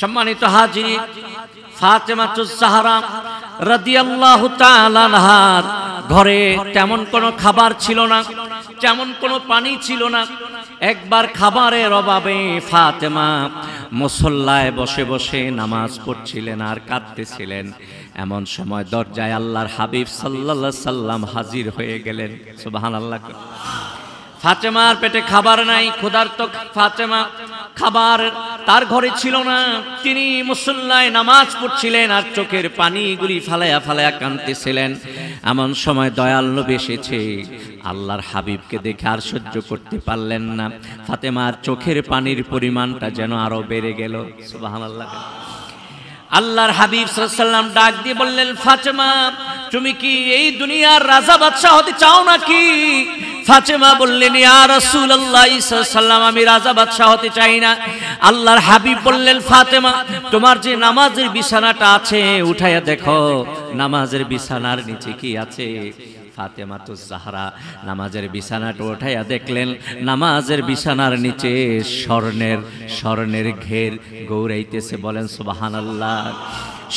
সম্মানিত হাজির ফাতেমাতুজ জাহরা রাদিয়াল্লাহু তাআলা আনহার ঘরে তেমন কোনো খাবার ছিল না, তেমন কোনো পানি ছিল না। একবার খাবারের অভাবে ফাতেমা মুসল্লায় বসে বসে নামাজ পড়ছিলেন আর কাঁদতেছিলেন। এমন সময় দরজায় আল্লাহর হাবিব সাল্লাল্লাহু সাল্লাম হাজির হয়ে গেলেন। সুবহানাল্লাহ। ফাতেমার পেটে খাবার নাই, ক্ষুধার্ত ফাতেমা খাবার তার ঘরে ছিল না। তিনি মুসল্লায় নামাজ পড়ছিলেন আর চোখের পানিগুলি ফালায়া ফালায়া কাঁদতেছিলেন। এমন সময় দয়াল নবী এসেছে। আল্লাহর হাবিবকে দেখে আর সহ্য করতে পারলেন না। ফাতেমার চোখের পানির পরিমাণটা যেন আরও বেড়ে গেল। আল্লাহর হাবিব সাল্লাম ডাক দিয়ে বললেন, ফাতেমা, তুমি কি এই দুনিয়ার রাজা বাদশাহ হতে চাও নাকি? ফাতেমা বললেন, ইয়া রাসূলুল্লাহ সাল্লাম, আমি রাজা বাদশাহ হতে চাই না। আল্লাহর হাবিব বললেন, ফাতেমা, তোমার যে নামাজের বিছানাটা আছে, উঠাইয়া দেখো, নামাজের বিছানার নিচে কি আছে? ফাতেমা তো জাহরা, নামাজের বিছানাটা উঠাইয়া দেখলেন, নামাজের বিছানার নিচে স্বর্ণের স্বর্ণের ঘের গৌরাইতেছে, বলেন, সুবহানাল্লাহ।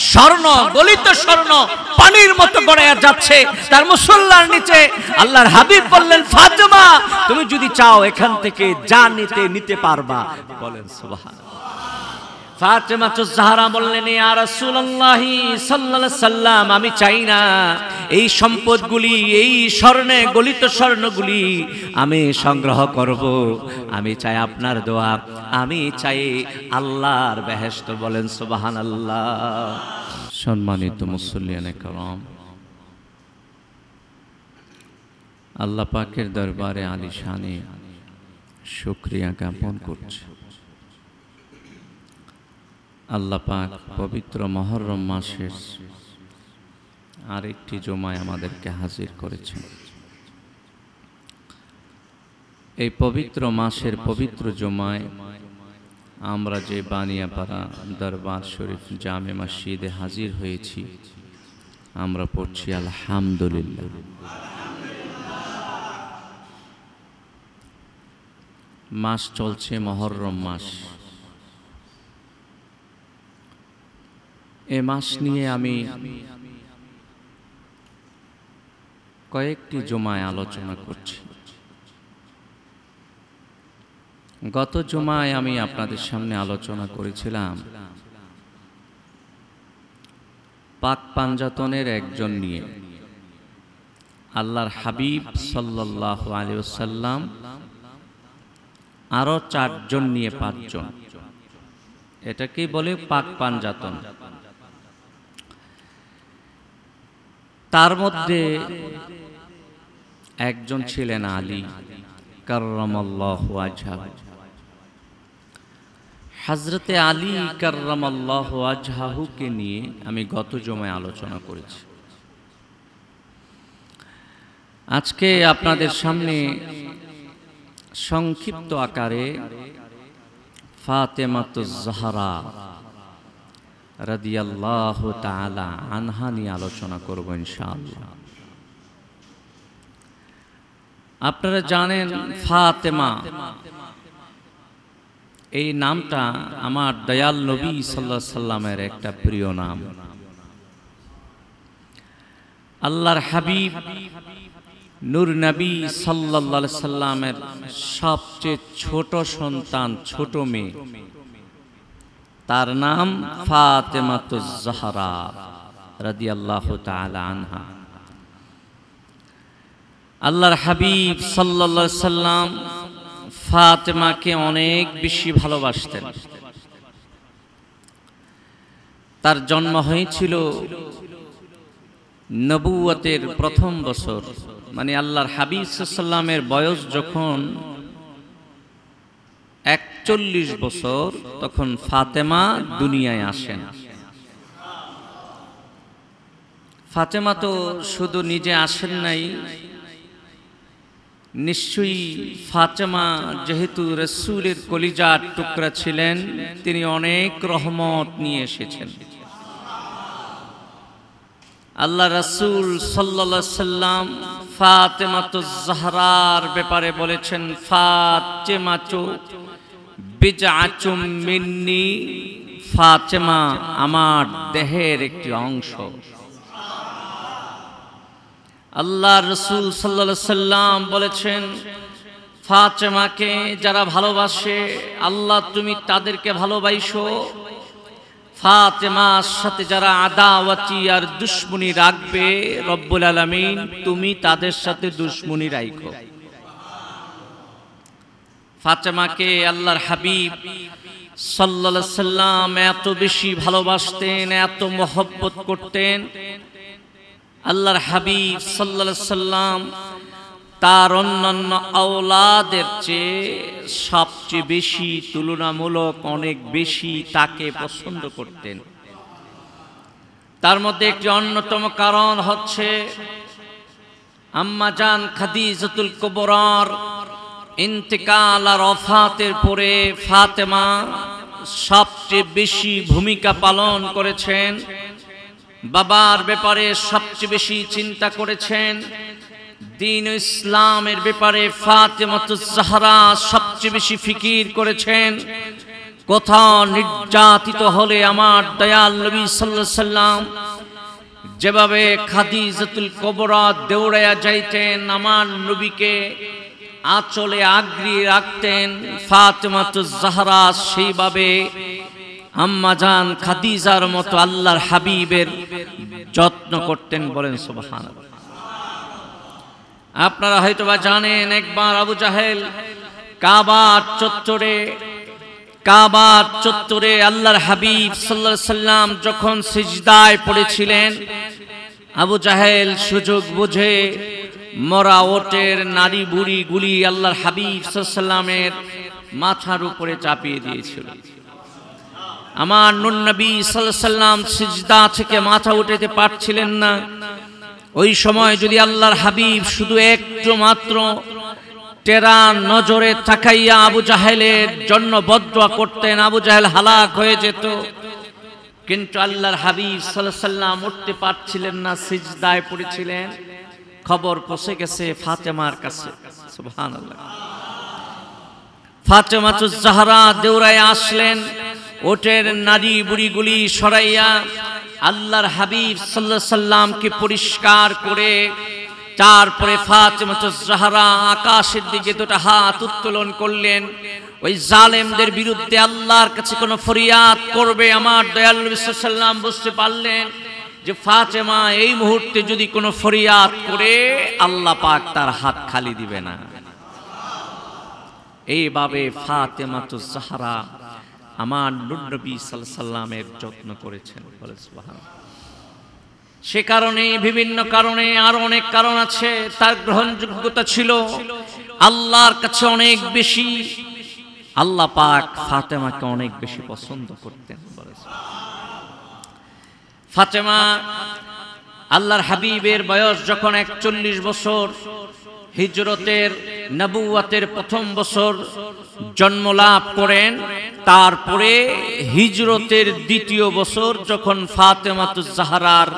স্বর্ণ, গলিত স্বর্ণ পানির মতো গড়াইয়া যাচ্ছে, তার মুসল্লার নিচে আল্লাহর হাবিব বললেন, ফাতেমা, তুমি যদি চাও এখান থেকে যা নিতে নিতে পারবা। বলেন সুবহান ফাতেমা তো জাহারা বললেন ইয়া রাসূলুল্লাহ সাল্লাল্লাহু সাল্লাম আমি চাই না এই সম্পদগুলি এই স্বর্ণে গলিত স্বর্ণগুলি আমি সংগ্রহ করব আমি চাই আপনার দোয়া আমি চাই আল্লাহর বেহেশত বলেন সুবহানাল্লাহ সম্মানিত মুসল্লিয়ানে کرام আল্লাহ পাকের দরবারে আলিশানে শুকরিয়া জ্ঞাপন করছে আল্লাহ পাক পবিত্র মহরম মাসের আরেকটি জমায় আমাদেরকে হাজির করেছেন। এই পবিত্র মাসের পবিত্র জমায় আমরা যে বানিয়াপাড়া দরবার শরীফ জামে মসজিদে হাজির হয়েছি, আমরা পড়ছি আলহামদুলিল্লাহ। মাস চলছে মহরম মাস। এ মাস নিয়ে আমি কয়েকটি জমায় আলোচনা করছি। গত জমায় আমি আপনাদের সামনে আলোচনা করেছিলাম পাক পাঞ্জাতনের একজন নিয়ে। আল্লাহর হাবিব সাল্লাহ আলিয়াল্লাম আরও চারজন নিয়ে পাঁচজন। এটাকেই বলে পাক পাঞ্জাতন। তার মধ্যে একজন ছিলেন আলী হজরতে আলী কার্রামাল্লাহ নিয়ে আমি গত জমায় আলোচনা করেছি। আজকে আপনাদের সামনে সংক্ষিপ্ত আকারে ফাতেমাতুজ জাহরা রাদিয়াল্লাহু তাআলা আনহা নিয়ে আলোচনা করব ইনশাআল্লাহ। আপনারা জানেন ফাতেমা। এই নামটা আমার দয়াল নবী সাল্লাহ সাল্লামের একটা প্রিয় নাম। আল্লাহর হাবিব, নূর নবী সাল্লাহ সাল্লামের সবচেয়ে ছোট সন্তান, ছোট মেয়ে। তার নাম আল্লাহর হাবিব সাল্লাল্লাহু সাল্লাম ফাতেমাকে অনেক বেশি ভালোবাসতেন। তার জন্ম হয়েছিল নবুয়তের প্রথম বছর। মানে আল্লাহর হাবিব সাল্লামের বয়স যখন একচল্লিশ বছর তখন ফাতেমা দুনিয়ায় আসেন। ফাতেমা তো শুধু নিজে আসেন নাই, নিশ্চয়ই ফাতেমা যেহেতু রসুলের কলিজার টুকরা ছিলেন, তিনি অনেক রহমত নিয়ে এসেছেন। আল্লাহ রসুল সাল্লা সাল্লাম ফাতেমাতো জাহরার ব্যাপারে বলেছেন ফাতেমাচো বিজাচুম মিন্নি ফাতেমা আমার দেহের একটি অংশ। আল্লাহ রসুল সাল্লা সাল্লাম বলেছেন, ফাতেমাকে যারা ভালোবাসে, আল্লাহ তুমি তাদেরকে ভালোবাসো। ফাতেমার সাথে যারা আদাওয়াতি আর দুশ্মনী রাখবে, রব্বুল আলমিন, তুমি তাদের সাথে দুশ্মনী রাখো। ফাতেমাকে আল্লাহর হাবিব সাল্লা সাল্লাম এত বেশি ভালোবাসতেন, এত মহব্বত করতেন। আল্লাহর হাবিব সাল্লা সাল্লাম তার অন্যান্য আওলাদের চেয়ে সবচেয়ে বেশি তুলনামূলক অনেক বেশি তাকে পছন্দ করতেন। তার মধ্যে একটি অন্যতম কারণ হচ্ছে আম্মাজান খাদিজাতুল কবরার ইন্তেকাল আর অফাতের পরে ফাতেমা সবচেয়ে বেশি ভূমিকা পালন করেছেন, বাবার ব্যাপারে সবচেয়ে বেশি চিন্তা করেছেন, দিন ইসলামের ব্যাপারে ফাতেমাতুজাহরা সবচেয়ে বেশি ফিকির করেছেন, কোথাও নির্যাতিত হলে আমার দয়াল নবী সাল্লাহ সাল্লাম যেভাবে খাদিজাতুল কবরা দৌড়াইয়া যাইতেন, আমার নবীকে আঁচলে আগ্রিয়ে রাখতেন ফাতেমাতুজাহরা সেইভাবে। আম্মাজান খাদিজার মতো আল্লাহর হাবিবের যত্ন করতেন বলেন সুবহান আপনারা হয়তোবা জানেন, একবার আবু জাহেল কাবার চত্বরে কাবার চত্বরে আল্লাহর হাবিব সাল্লাহ সাল্লাম যখন সিজদায় পড়েছিলেন, আবু জাহেল সুযোগ বুঝে মরা ওটের নারী বুড়ি গুলি আল্লাহর হাবিব সাল্লামের মাথার উপরে চাপিয়ে দিয়েছিল। আমার নুনবী সাল্লাম সিজদা থেকে মাথা উঠাতে পারছিলেন না। ওই সময় যদি আল্লাহর হাবিব শুধু একটু মাত্র টেরা নজরে তাকাইয়া আবু জাহেলের জন্য বদয়া করতেন, আবু জাহেল হালাক হয়ে যেত। কিন্তু আল্লাহর হাবিব সাল্লাম উঠতে পারছিলেন না, সিজদায় পড়েছিলেন। খবর পৌঁছে গেছে ফাতেমার কাছে। সুবহান ফাতেমাতুজ জাহরা দেউরায় আসলেন, ওটের নারী বুড়িগুলি সরাইয়া আল্লাহর হাবিব সাল্লাহ সাল্লামকে পরিষ্কার করে, তারপরে ফাতেমাতুজ জাহরা আকাশের দিকে দুটো হাত উত্তোলন করলেন। ওই জালেমদের বিরুদ্ধে আল্লাহর কাছে কোনো ফরিয়াদ করবে আমার দয়াল বুঝতে পারলেন। যে ফাতেমা এই মুহূর্তে যদি কোনো ফরিয়াদ করে, আল্লাহ পাক তার হাত খালি দিবে না। এইভাবে ফাতেমাতু সাহারা আমার নুরনবী সাল্লামের যত্ন করেছেন। বলে সে কারণে, বিভিন্ন কারণে, আর অনেক কারণ আছে, তার গ্রহণযোগ্যতা ছিল। আল্লাহর কাছে অনেক বেশি। আল্লাহ পাক ফাতেমাকে অনেক বেশি পছন্দ করতেন। ফাতেমা, আল্লাহর হাবিবের বয়স যখন একচল্লিশ বছর, হিজরতের নবুয়াতের প্রথম বছর জন্ম লাভ করেন, তারপরে হিজরতের দ্বিতীয় বছর যখন ফাতেমাতু জাহারার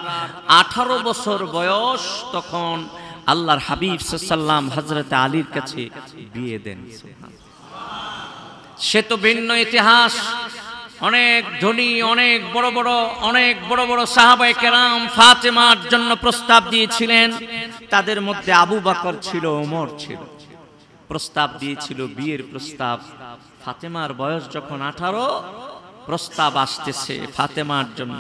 আঠারো বছর বয়স তখন আল্লাহর হাবিব সাল্লাম হজরত আলীর কাছে বিয়ে দেন। সে তো ভিন্ন ইতিহাস। অনেক ধনী, অনেক বড় বড়, অনেক বড় বড় সাহাবাই কেরাম ফাতেমার জন্য প্রস্তাব দিয়েছিলেন। তাদের মধ্যে আবু বাকর ছিল, ওমর ছিল। প্রস্তাব দিয়েছিল, বিয়ের প্রস্তাব। ফাতেমার বয়স যখন আঠারো, প্রস্তাব আসতেছে ফাতেমার জন্য।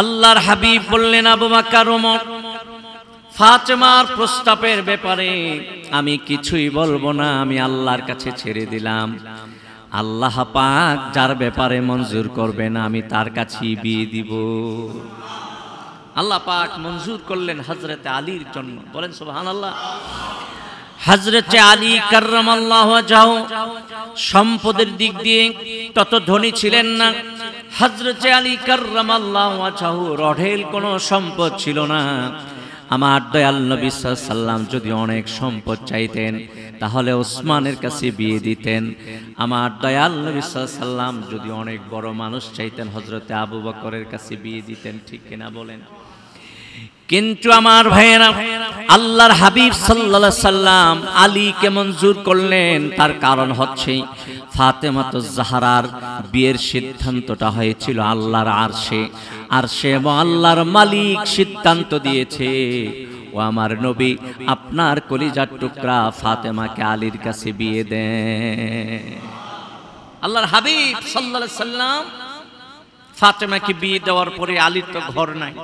আল্লাহর হাবিব বললেন, আবু বাকর, ওমর, ফাতেমার প্রস্তাবের ব্যাপারে আমি কিছুই বলব না, আমি আল্লাহর কাছে ছেড়ে দিলাম। আল্লাহ পাক যার ব্যাপারে মঞ্জুর করবেন, আমি তার কাছেই বিয়ে দিব। আল্লাহ পাক মঞ্জুর করলেন হজরতে আলীর জন্য। বলেন সুবহান আল্লাহ হজরতে আলী কার্রাম আল্লাহ যাও সম্পদের দিক দিয়ে তত ধনী ছিলেন না। হজরতে আলী কার্রাম আল্লাহ যাও রঢেল কোনো সম্পদ ছিল না। আমার দয়াল নবী সাল্লাম যদি অনেক সম্পদ চাইতেন, তাহলে ওসমানের কাছে বিয়ে দিতেন। আমার দয়াল নবী সাল্লাম যদি অনেক বড় মানুষ চাইতেন হজরতে আবু বকরের কাছে বিয়ে দিতেন, ঠিক কিনা বলেন? কিন্তু আমার ভাইয়েরা, আল্লাহর হাবিব সাল্লাল্লাহু সাল্লাম আলীকে মঞ্জুর করলেন, তার কারণ হচ্ছে ফাতেমাত জাহারার বিয়ের সিদ্ধান্তটা হয়েছিল আল্লাহর আরশে। আরশে এবং আল্লাহর মালিক সিদ্ধান্ত দিয়েছে, ও আমার নবী, আপনার কলিজার টুকরা ফাতেমাকে আলীর কাছে বিয়ে দেন। আল্লাহর হাবিব সাল্লাল্লাহু সাল্লাম ফাতেমাকে বিয়ে দেওয়ার পরে আলীর তো ঘর নাই।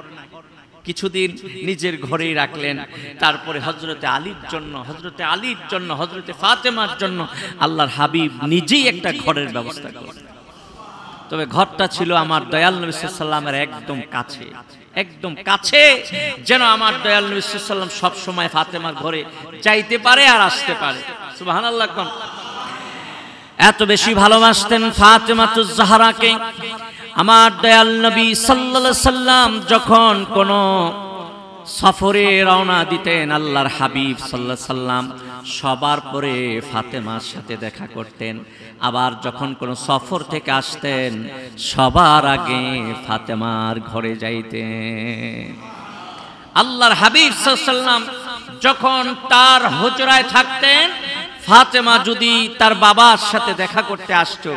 কিছুদিন নিজের ঘরেই রাখলেন। তারপরে হজরতে আলীর জন্য হজরতে আলীর জন্য হজরতে ফাতেমার জন্য আল্লাহর হাবিব নিজেই একটা ঘরের ব্যবস্থা করলেন। তবে ঘরটা ছিল আমার দয়াল নবী সাল্লামের একদম কাছে একদম কাছে, যেন আমার দয়াল নবী সাল্লাম সব সময় ফাতেমার ঘরে যাইতে পারে আর আসতে পারে। সুবহানাল্লাহ, কোন এত বেশি ভালোবাসতেন ফাতেমাতুজ জাহরাকে। আমার দয়াল নবী সাল্লাল্লাহু সাল্লাম যখন কোন সফরে রওনা দিতেন আল্লাহর হাবিব সাল্লাহ সাল্লাম, সবার পরে ফাতেমার সাথে দেখা করতেন। আবার যখন কোনো সফর থেকে আসতেন, সবার আগে ফাতেমার ঘরে যাইতেন। আল্লাহর হাবিব সাল্লাম যখন তার হুজরায় থাকতেন ফাতেমা যদি তার বাবার সাথে দেখা করতে আসতো,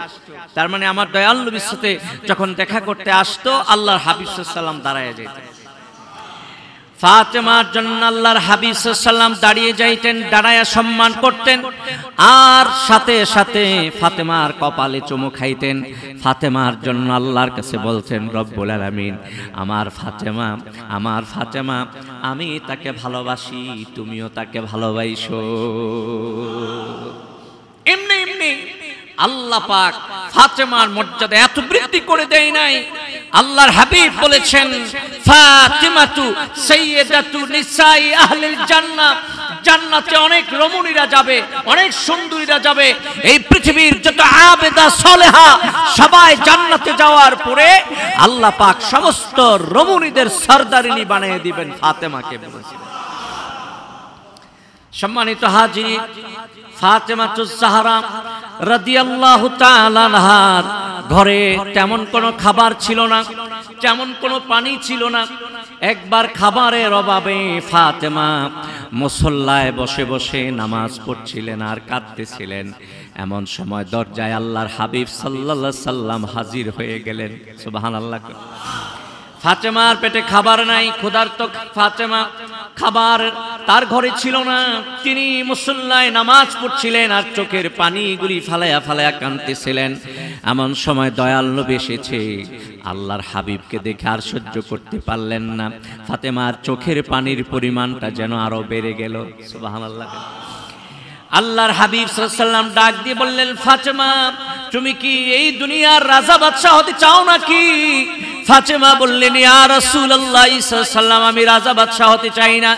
তার মানে আমার দয়াল সাথে যখন দেখা করতে আসতো, আল্লাহর হাবিব সাল্লাম দাঁড়ায় যেতেন ফাতেমার জন্য আল্লাহর হাবিব সাল্লাম দাঁড়িয়ে যাইতেন, দাঁড়ায়া সম্মান করতেন, আর সাথে সাথে ফাতেমার কপালে চুমু খাইতেন। ফাতেমার জন্য আল্লাহর কাছে বলছেন রব্বুল আলামিন, আমার ফাতেমা আমার ফাতেমা, আমি তাকে ভালোবাসি, তুমিও তাকে ভালোবাসো। এমনি এমনি আল্লাহ পাক ফাতেমার মর্যাদা এত বৃদ্ধি করে দেয় নাই। আল্লাহর হাবিব বলেছেন, ফাতিমাতু সাইয়্যিদাতু নিসাই আহলিল জান্নাত জান্নাতে অনেক রমণীরা যাবে, অনেক সুন্দরীরা যাবে। এই পৃথিবীর যত আবেদা সলেহা, সবাই জান্নাতে যাওয়ার পরে আল্লাহ পাক সমস্ত রমণীদের সর্দারিনী বানিয়ে দিবেন ফাতেমাকে বলেছিলেন সম্মানিত হাজির ফাতেমাতুজ জাহরা রাদিয়াল্লাহু তাআলা আনহার ঘরে তেমন কোনো খাবার ছিল না, তেমন কোনো পানি ছিল না। একবার খাবারের অভাবে ফাতেমা মুসল্লায় বসে বসে নামাজ পড়ছিলেন আর কাঁদতেছিলেন। এমন সময় দরজায় আল্লাহর হাবিব সাল্লাল্লাহু সাল্লাম হাজির হয়ে গেলেন। সুবহানাল্লাহ। ফাতেমার পেটে খাবার নাই, ক্ষুধার্ত ফাতেমা। খাবার তার ঘরে ছিল না। তিনি মুসল্লায় নামাজ পড়ছিলেন আর চোখের পানিগুলি ফালায়া ফালায়া কাঁদতেছিলেন। এমন সময় দয়াল নবী এসেছে। আল্লাহর হাবিবকে দেখে আর সহ্য করতে পারলেন না। ফাতেমার চোখের পানির পরিমাণটা যেন আরও বেড়ে গেল। সুবহানাল্লাহ। আল্লাহর হাবিব সাল্লাম ডাক দিয়ে বললেন, ফাতেমা, তুমি কি এই দুনিয়ার রাজা বাদশাহ হতে চাও নাকি? ফাতেমা বললেন, ইয়া রাসূলুল্লাহ সাল্লাম আমি রাজা বাদশাহ হতে চাই না।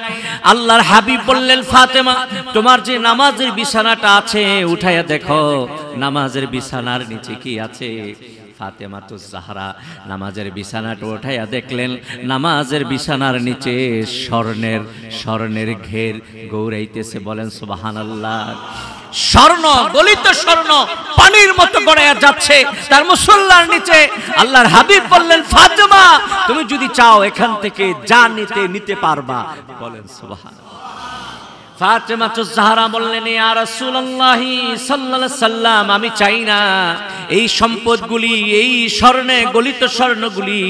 আল্লাহর হাবিব বললেন, ফাতেমা, তোমার যে নামাজের বিছানাটা আছে উঠাইয়া দেখো, নামাজের বিছানার নিচে কি আছে? ফাতেমা তো জাহরা, নামাজের বিছানাটা উঠাইয়া দেখলেন, নামাজের বিছানার নিচে স্বর্ণের স্বর্ণের ঘের গৌরাইতেছে, বলেন, সুবহানাল্লাহ। স্বর্ণ, গলিত স্বর্ণ পানির মতো গড়াইয়া যাচ্ছে, তার মুসল্লার নিচে আল্লাহর হাবিব বললেন, ফাতেমা, তুমি যদি চাও এখান থেকে যা নিতে নিতে পারবা। বলেন, সুবহানাল্লাহ। ফাতেমা তো জাহারা বললেন, ইয়া রাসূলুল্লাহ সাল্লাল্লাহু সাল্লাম, আমি চাই না এই সম্পদগুলি, এই স্বর্ণে গলিত স্বর্ণগুলি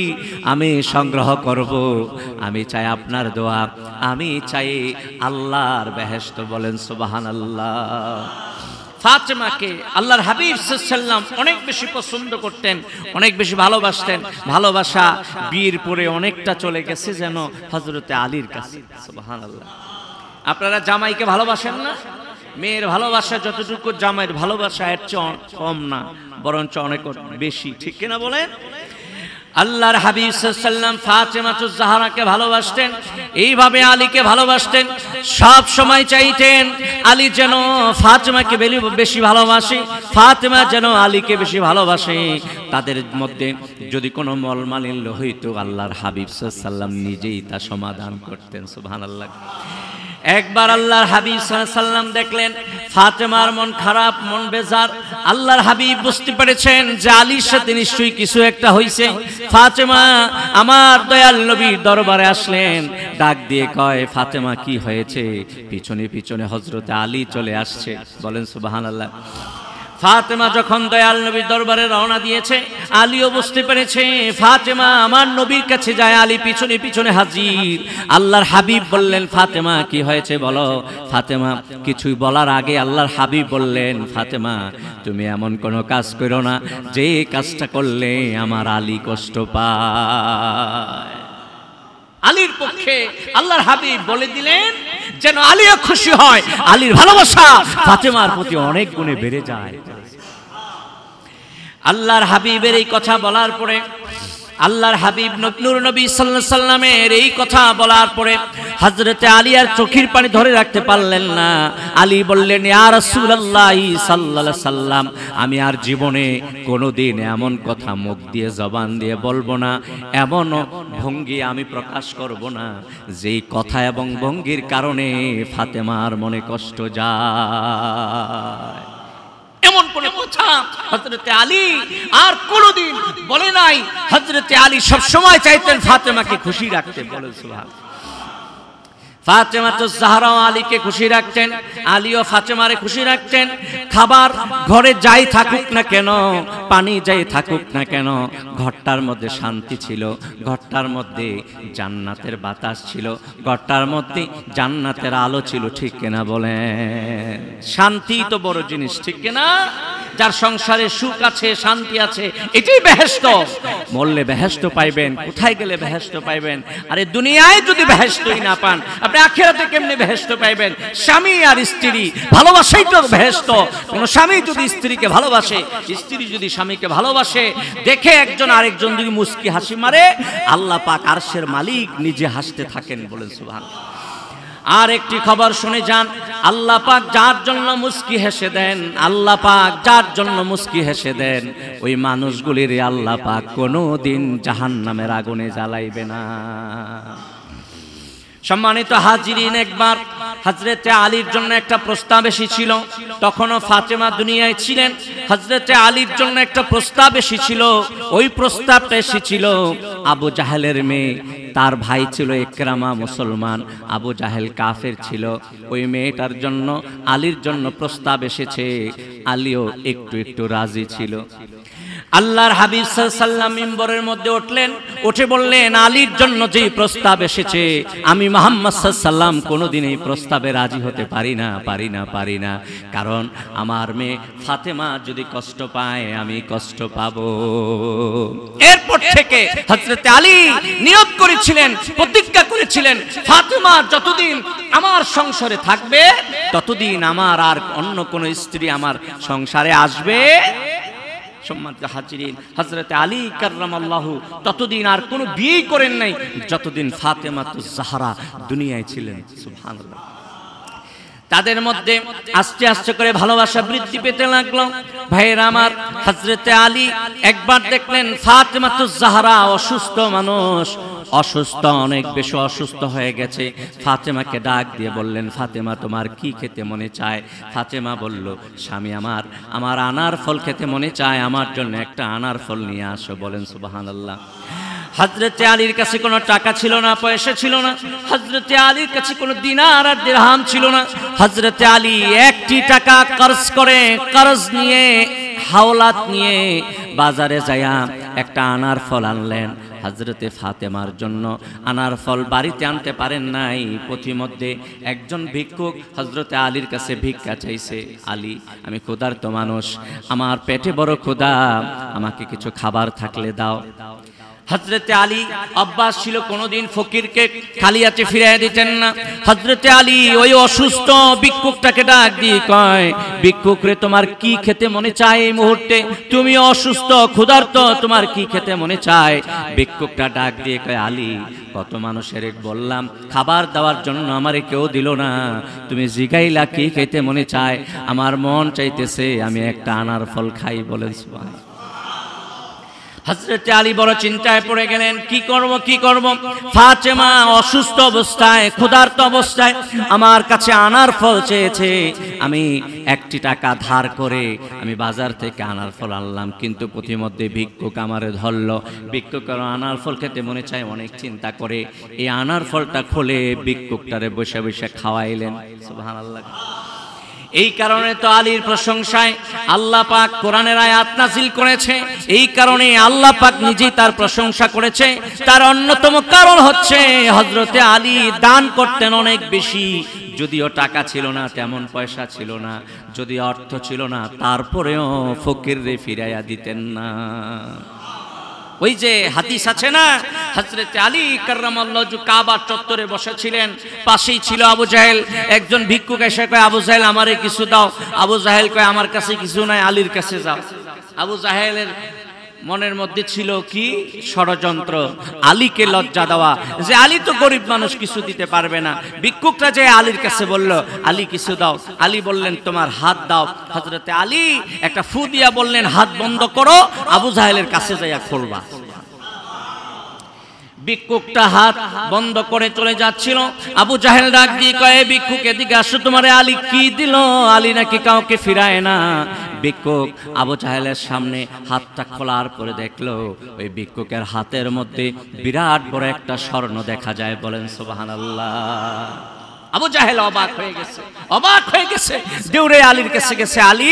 আমি সংগ্রহ করব। আমি চাই আপনার দোয়া, আমি চাই আল্লাহর বেহেশত বলেন, সুবহানাল্লাহ। ফাতেমাকে আল্লাহর হাবিব সাল্লাম অনেক বেশি পছন্দ করতেন, অনেক বেশি ভালোবাসতেন। ভালোবাসা বীর পরে অনেকটা চলে গেছে যেন হজরতে আলীর কাছে, সুবহানাল্লাহ। আপনারা জামাইকে ভালোবাসেন না? মেয়ের ভালোবাসা যতটুকু জামাইয়ের ভালোবাসা, এর কম না, বরঞ্চ অনেক বেশি, ঠিক কিনা বলেন? আল্লাহর হাবিব সাল্লাম ফাতেমাতুজ জাহরাকে ভালোবাসতেন, এইভাবে আলীকে ভালোবাসতেন, সব সময় চাইতেন আলী যেন ফাতেমাকে বেশি ভালোবাসে, ফাতেমা যেন আলীকে বেশি ভালোবাসে। তাদের মধ্যে যদি কোনো মলমালিন্য হইতো, আল্লাহর হাবিব সাল্লাম নিজেই তা সমাধান করতেন, সুবহানাল্লাহ। একবার আল্লাহর হাবিব সাল্লাম দেখলেন, ফাতেমার মন খারাপ, মন বেজার। আল্লাহর হাবিব বুঝতে পেরেছেন যে আলীর সাথে নিশ্চয়ই কিছু একটা হইছে। ফাতেমা আমার দয়াল নবীর দরবারে আসলেন, ডাক দিয়ে কয়, ফাতেমা, কি হয়েছে? পিছনে পিছনে হজরতে আলী চলে আসছে। বলেন, সুবহানাল্লাহ। ফাতেমা যখন দয়াল নবীর দরবারে রওনা দিয়েছে, আলীও বুঝতে পেরেছে, ফাতেমা আমার নবীর কাছে যায়, আলী পিছনে পিছনে হাজির। আল্লাহর হাবিব বললেন, ফাতেমা, কি হয়েছে বলো? ফাতেমা, কিছুই বলার আগে আল্লাহর হাবিব বললেন, ফাতেমা, তুমি এমন কোনো কাজ করো না, যে কাজটা করলে আমার আলী কষ্ট পায়। আলীর পক্ষে আল্লাহর হাবিব বলে দিলেন, যেন আলীও খুশি হয়, আলীর ভালোবাসা ফাতেমার প্রতি অনেক গুণে বেড়ে যায়। আল্লাহর হাবিবের এই কথা বলার পরে আল্লাহর হাবিব নূর নবী সাল্লাল্লাহু সাল্লামের এই কথা বলার পরে হযরতে আলী আর চোখের পানি ধরে রাখতে পারলেন না। আলী বললেন সাল্লাল্লাহু সাল্লাম, আমি আর জীবনে কোনোদিন এমন কথা মুখ দিয়ে, জবান দিয়ে বলব না। এমন ভঙ্গি আমি প্রকাশ করব না, যেই কথা এবং ভঙ্গির কারণে ফাতেমার মনে কষ্ট যায়। এমন কোন কথা হজরতে আলী আর কোনদিন বলে নাই। হজরতে আলী সবসময় চাইতেন ফাতেমাকে খুশি রাখতে বলে সুবহান ফাতেমা তো জাহরা আলীকে খুশি রাখতেন আলীও খুশি রাখতেন। খাবার ঘরে যাই থাকুক না কেন, পানি যাই থাকুক না কেন, ঘরটার মধ্যে শান্তি ছিল, ঘরটার মধ্যে জান্নাতের বাতাস ছিল, ঘরটার মধ্যে জান্নাতের আলো ছিল, ঠিক কিনা বলেন? শান্তি তো বড় জিনিস, ঠিক কিনা? যার সংসারে সুখ আছে, শান্তি আছে, এটাই বেহেস্ত মরলে বেহেস্ত পাইবেন, কোথায় গেলে বেহেস্ত পাইবেন? আরে দুনিয়ায় যদি বেহেস্তই না পান, আপনি আখেরাতে কেমনে বেহেস্ত পাইবেন? স্বামী আর স্ত্রী, ভালোবাসাই তো বেহেস্ত কোন স্বামী যদি স্ত্রীকে ভালোবাসে, স্ত্রী যদি স্বামীকে ভালোবাসে, দেখে একজন আরেকজন যদি মুস্কি হাসি মারে, আল্লাহ পাক আরশের মালিক নিজে হাসতে থাকেন বলেন সুবহানাল্লাহ। আর একটি খবর শুনে যান। আল্লাহ পাক যার জন্য মুস্কি হেসে দেন, আল্লাহ পাক যার জন্য মুস্কি হেসে দেন, ওই মানুষগুলির আল্লাহ পাক কোনো দিন জাহান নামের আগুনে জ্বালাইবে না। সম্মানিত হাজিরিন, একবার হজরতে আলীর জন্য একটা প্রস্তাব এসেছিল। তখনও ফাতেমা দুনিয়ায় ছিলেন। হজরতে আলীর জন্য একটা প্রস্তাব এসেছিল। ওই প্রস্তাবটা এসেছিল, আবু জাহেলের মেয়ে তার ভাই ছিল একরামা মুসলমান, আবু জাহেল কাফের ছিল। ওই মেয়েটার জন্য, আলীর জন্য প্রস্তাব এসেছে। আলীও একটু একটু রাজি ছিল। আল্লাহর হাবিব সাল্লাম মিম্বরের মধ্যে উঠলেন, উঠে বললেন, আলীর জন্য যেই প্রস্তাব এসেছে, আমি মোহাম্মদ সাল্লাম কোনোদিন এই প্রস্তাবে রাজি হতে পারি না পারি না পারি না। কারণ আমার মেয়ে ফাতেমা যদি কষ্ট পায়, আমি কষ্ট পাব। এরপর থেকে হজরত আলী নিয়োগ করেছিলেন, প্রতিজ্ঞা করেছিলেন, ফাতেমা যতদিন আমার সংসারে থাকবে, ততদিন আমার আর অন্য কোনো স্ত্রী আমার সংসারে আসবে সম্মানিত হাজিরিন হজরত আলী কার্রাম আল্লাহ ততদিন আর কোনো বিয়ে করেন নাই, যতদিন ফাতেমা তো জাহারা দুনিয়ায় ছিলেন তাদের মধ্যে আস্তে আস্তে করে ভালোবাসা বৃদ্ধি পেতে লাগল। ভাইয়ের আমার হজরতে আলী একবার দেখলেন ফাতেমাতুজাহারা জাহারা অসুস্থ মানুষ অসুস্থ, অনেক বেশি অসুস্থ হয়ে গেছে। ফাতেমাকে ডাক দিয়ে বললেন, ফাতেমা, তোমার কি খেতে মনে চায়? ফাতেমা বলল, স্বামী আমার আমার আনার ফল খেতে মনে চায়, আমার জন্য একটা আনার ফল নিয়ে আসো। বলেন সুবাহান আল্লাহ হজরতে আলীর কাছে কোনো টাকা ছিল না, পয়সা ছিল না। হজরতে আলীর কাছে কোনো দিনার আর দিরহাম ছিল না। হজরতে আলী একটি টাকা কর্জ করে, কর্জ নিয়ে, হাওলাত নিয়ে বাজারে যায়া একটা আনার ফল আনলেন। হজরতে ফাতেমার জন্য আনার ফল বাড়িতে আনতে পারেন নাই। পথিমধ্যে একজন ভিক্ষুক হজরতে আলীর কাছে ভিক্ষা চাইছে। আলী, আমি ক্ষুধার্ত মানুষ, আমার পেটে বড় ক্ষুধা, আমাকে কিছু খাবার থাকলে দাও। হজরতে আলী অভ্যাস ছিল কোনোদিন ফকিরকে খালিয়াতে ফিরিয়ে দিতেন না। হজরতে আলী ওই অসুস্থ ভিক্ষুকটাকে ডাক দিয়ে কয়, ভিক্ষুক রে, তোমার কি খেতে মনে চায় এই মুহূর্তে? তুমি অসুস্থ, ক্ষুধার্ত, তোমার কি খেতে মনে চায়? ভিক্ষুকটা ডাক দিয়ে কয়, আলী, কত মানুষের বললাম, খাবার দেওয়ার জন্য আমারে কেউ দিল না। তুমি জিগাইলা কি খেতে মনে চায়? আমার মন চাইতেছে আমি একটা আনার ফল খাই সুবহানাল্লাহ। হজরতে আলী বড় চিন্তায় পড়ে গেলেন, কি করব কি করব? ফাতেমা অসুস্থ অবস্থায়, ক্ষুধার্ত অবস্থায় আমার কাছে আনার ফল চেয়েছে। আমি একটি টাকা ধার করে আমি বাজার থেকে আনার ফল আনলাম, কিন্তু প্রতিমধ্যে ভিক্ষুক আমারে ধরল। ভিক্ষুক আনার ফল খেতে মনে চায়, অনেক চিন্তা করে। এই আনার ফলটা খোলে ভিক্ষুকটারে বসে বসে খাওয়াইলেন। সুবহানাল্লাহ। এই কারণে তো আলীর প্রশংসায় আল্লাহ পাক কোরআনের আয়াত নাজিল করেছে। এই কারণে আল্লাহ পাক নিজেই তার প্রশংসা করেছে। তার অন্যতম কারণ হচ্ছে হজরতে আলী দান করতেন অনেক বেশি। যদিও টাকা ছিল না, তেমন পয়সা ছিল না, যদি অর্থ ছিল না, তারপরেও ফকিররে ফিরাইয়া দিতেন না। ওই যে হাদিস আছে না? হজরত আলী কার্রামাল্লাহ কাবার চত্বরে বসেছিলেন, পাশেই ছিল আবু জাহেল। একজন ভিক্ষুক এসে কয়, আবু জাহেল, আমারে কিছু দাও। আবু জাহেল কয়, আমার কাছে কিছু নাই, আলীর কাছে যাও। আবু জাহেলের মনের মধ্যে ছিল কি? ষড়যন্ত্র। আলীকে লজ্জা দেওয়া। যে আলী তো গরিব মানুষ, কিছু দিতে পারবে না। ভিক্ষুকরা যে আলীর কাছে বলল, আলী, কিছু দাও। আলী বললেন, তোমার হাত দাও। হজরতে আলী একটা ফু দিয়া বললেন, হাত বন্ধ করো, আবু জাহেলের কাছে যাইয়া খুলবা। ভিক্ষুকটা হাত বন্ধ করে চলে যাচ্ছিল। আবু জাহেল ডাক দিয়ে কয়ে ভিক্ষুক এদিকে আসো, তোমার আলী কি দিল? আলী নাকি কাউকে ফিরায় না? ভিক্ষুক আবু জাহেলের সামনে হাতটা খোলার পরে দেখল, ওই ভিক্ষুকের হাতের মধ্যে বিরাট বড় একটা স্বর্ণ দেখা যায়। বলেন সোবাহান আল্লাহ আবু জাহেল অবাক হয়ে গেছে। অবাক হয়ে গেছে। দেউরে আলীর কাছে গেছে, আলী,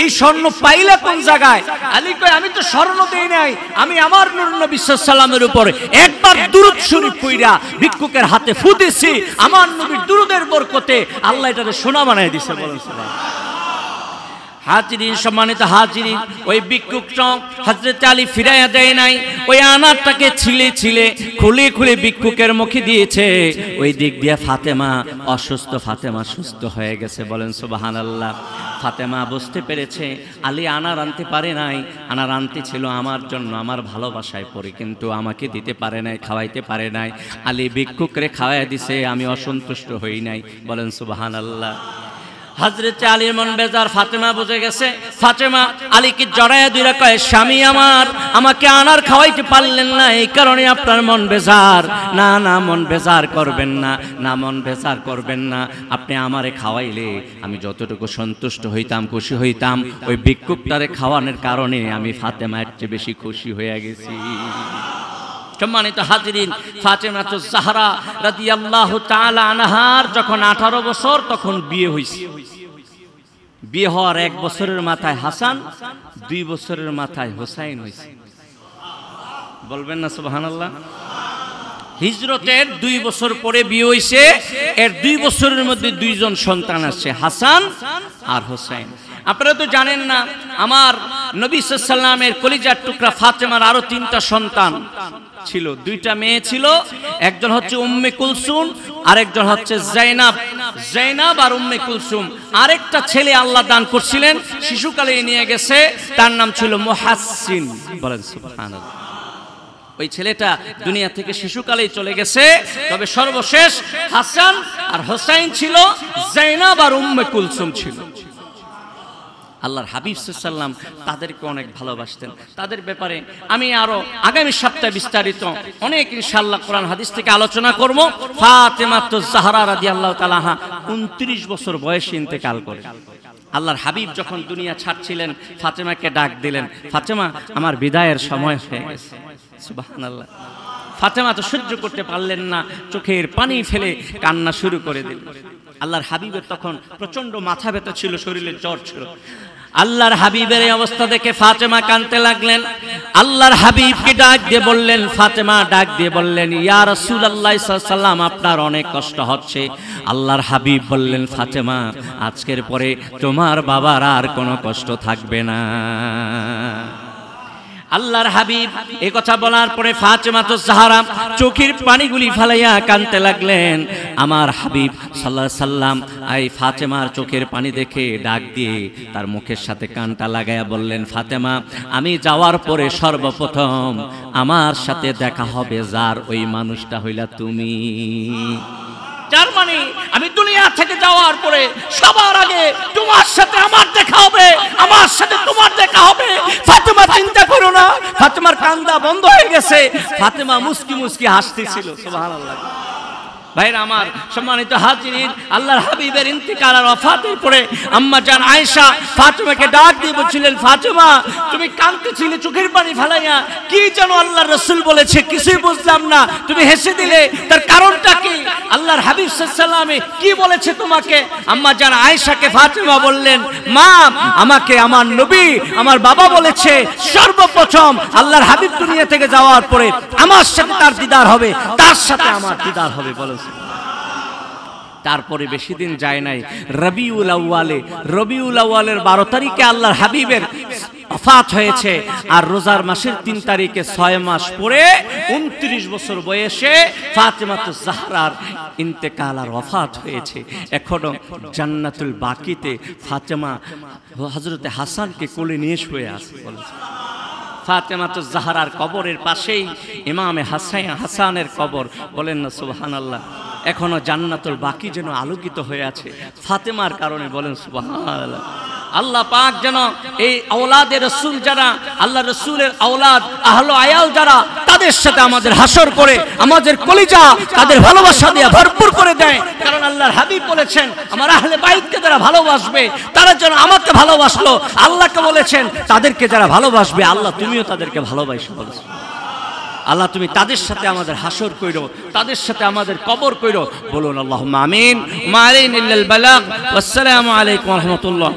এই স্বর্ণ পাইলে কোন জায়গায়? আলী কয়, আমি তো স্বর্ণ দেই নাই। আমি আমার নবী সাল্লামের উপর একবার দুরুদ শরীফ কইরা ভিক্ষুকের হাতে ফু দিছি আমার নবীর দুরুদের বরকতে আল্লাহ এটাকে সোনা বানায় দিছে, বলেন সুবহানাল্লাহ। হাজিরিন সম্মানিত হাজিরিন ওই ভিক্ষুক হজরত আলী ফিরাইয়া দেয় নাই, ওই আনারটাকে ছিলে ছিলে, খুলে খুলে ভিক্ষুকের মুখে দিয়েছে। ওই দিক দিয়ে ফাতেমা অসুস্থ, ফাতেমা সুস্থ হয়ে গেছে, বলেন সুবাহান আল্লাহ ফাতেমা বুঝতে পেরেছে, আলী আনার আনতে পারে নাই, আনার আনতে ছিল আমার জন্য, আমার ভালোবাসায় পড়ে, কিন্তু আমাকে দিতে পারে নাই, খাওয়াইতে পারে নাই। আলী ভিক্ষুকরে খাওয়াই দিছে, আমি অসন্তুষ্ট হই নাই, বলেন সুবাহান আল্লাহ হজরত আলীর মন বেজার ফাতেমা বুঝে গেছে, ফাতেমা, আলীকে জড়াইয়া দুইরা কয়, স্বামী আমার, আমাকে আনার খাওয়াইতে পারলেন না, এই কারণে আপনার মন বেজার। না না, মন বেজার করবেন না না, মন বেজার করবেন না, আপনি আমারে খাওয়াইলে আমি যতটুকু সন্তুষ্ট হইতাম, খুশি হইতাম, ওই ভিক্ষুকটারে খাওয়ানোর কারণে আমি ফাতেমা একটু বেশি খুশি হয়ে গেছি। সম্মানিত হাজিরিন ফাতেমা তো সাহারা রাদিয়াল্লাহু তাআলা আনহার যখন 18 বছর তখন বিয়ে হইছে। বিয়ে হওয়ার এক বছরের মাথায় হাসান, দুই বছরের মাথায় হোসাইন হয়েছে বলবেন না সুবহানাল্লাহ? হিজরতের দুই বছর পরে বিয়ে হয়েছে। এর দুই বছরের মধ্যে দুইজন সন্তান আসছে হাসান আর হোসাইন। আপনারা তো জানেন না, আমার নবী সাল্লামের কলিজার টুকরা ফাতেমার আরও তিনটা সন্তান ছিল। দুইটা মেয়ে ছিল, একজন হচ্ছে উম্মে কুলসুম, আরেকজন হচ্ছে জাইনাব। জাইনাব আর উম্মে কুলসুম। আরেকটা ছেলে আল্লাহ দান করছিলেন শিশুকালে নিয়ে গেছে, তার নাম ছিল মুহাসসিন বলেন সুবহানাল্লাহ। ওই ছেলেটা দুনিয়া থেকে শিশুকালেই চলে গেছে। তবে সর্বশেষ হাসান আর হোসাইন ছিল জাইনাব আর উম্মে কুলসুম ছিল। আল্লাহর হাবিব সাল্লাম তাদেরকে অনেক ভালোবাসতেন। তাদের ব্যাপারে আমি আরও আগামী সপ্তাহে বিস্তারিত অনেক ইনশাআল্লাহ কোরআন হাদিস থেকে আলোচনা করব। ফাতেমা তো জাহরা রাদিয়াল্লাহু তাআলাহা 29 বছর বয়সে ইন্তেকাল করে। আল্লাহর হাবিব যখন দুনিয়া ছাড়ছিলেন, ফাতেমাকে ডাক দিলেন, ফাতেমা, আমার বিদায়ের সময় হয়ে গেছে। ফাতেমা তো সহ্য করতে পারলেন না, চোখের পানি ফেলে কান্না শুরু করে দিলেন আল্লাহর হাবিবের তখন প্রচণ্ড মাথা ব্যথা ছিল, শরীরে জ্বর ছিল। আল্লাহর হাবিবের এই অবস্থা দেখে ফাতেমা কানতে লাগলেন। আল্লাহর হাবিবকে ডাক দিয়ে বললেন? ফাতেমা ডাক দিয়ে বললেন, ইয়া রাসূলুল্লাহ সাল্লাম আপনার অনেক কষ্ট হচ্ছে। আল্লাহর হাবিব বললেন, ফাতেমা, আজকের পরে তোমার বাবার আর কোনো কষ্ট থাকবে না। আল্লাহর হাবিব, এ কথা বলার পরে ফাতেমা তো জাহারা চোখের পানিগুলি ফালাইয়া কানতে লাগলেন। আমার হাবিব সাল্লাহ সাল্লাম এই ফাতেমার চোখের পানি দেখে ডাক দিয়ে তার মুখের সাথে কানটা লাগাইয়া বললেন, ফাতেমা, আমি যাওয়ার পরে সর্বপ্রথম আমার সাথে দেখা হবে যার ওই মানুষটা হইলা তুমি। যার মানে আমি দুনিয়া থেকে যাওয়ার পরে সবার আগে তোমার সাথে আমার দেখা হবে, আমার সাথে তোমার দেখা হবে। ফাতেমা চিন্তা করো না, ফাতেমার কান্দা বন্ধ হয়ে গেছে, ফাতেমা মুস্কি মুস্কি হাসতেছিল, সুবহানাল্লাহ। ভাইরা আমার সম্মানিত হাজিরিন, আল্লাহর হাবিবের ইন্তিকাল আর ওয়াফাতের পরে আম্মা জান আয়েশা ফাতেমাকে ডাক দিয়ে বলছিলেন, ফাতেমা, তুমি কাঁদতেছিলে, চোখের পানি ফেলাইয়া, কি যেন আল্লাহর রাসূল বলেছে, কিছুই বুঝলাম না। তুমি হেসে দিলে, তার কারণটা কি? আল্লাহর হাবিব সাল্লামে কি বলেছে তোমাকে? আম্মা জান আয়েশাকে ফাতেমা বললেন, মা, আমাকে আমার নবী, আমার বাবা বলেছে, সর্বপ্রথম আল্লাহর হাবিব দুনিয়া থেকে যাওয়ার পরে আমার সাথে তার দিদার হবে, তার সাথে আমার দিদার হবে। বলেছে তারপরে বেশি দিন যায় নাই। রবিউল আউয়ালে, রবিউল আউয়ালের বারো তারিখে আল্লাহর হাবিবের অফাত হয়েছে আর রোজার মাসের তিন তারিখে ছয় মাস পরে উনত্রিশ বছর বয়সে ফাতেমাত জাহরার ইন্তেকাল আর অফাত হয়েছে। এখনও জান্নাতুল বাকিতে ফাতেমা হজরতে হাসানকে কোলে নিয়ে শুয়ে আছে। ফাতেমাত জাহারার কবরের পাশেই ইমামে হাসাই হাসানের কবর। বলেন না সুবাহান আল্লাহ এখনও জান্নাতুল বাকি যেন আলোকিত হয়ে আছে। ফাতেমার কারণে বলেন সুবাহান আল্লাহ পাক যেন এই আওলাদের রসুল যারা আল্লাহ রসুলের আওলাদ, আহলো আয়াল যারা, তাদের সাথে আমাদের হাসর করে, আমাদের কলিজা, তাদের ভালোবাসা দিয়ে ভরপুর করে দেয়। কারণ আল্লাহর হাবিব বলেছেন, আমার আহলে বাইতকে যারা ভালোবাসবে, তারা যেন আমাকে ভালোবাসলো। আল্লাহকে বলেছেন, তাদেরকে যারা ভালোবাসবে, আল্লাহ তুমিও তাদেরকে ভালোবাসো বলেছ আল্লাহ, তুমি তাদের সাথে আমাদের হাসর কইরো, তাদের সাথে আমাদের কবর কইরো। বলুন আল্লাহ আমিন। আসসালামু। আলাইকুম রহমতুল্লাহ।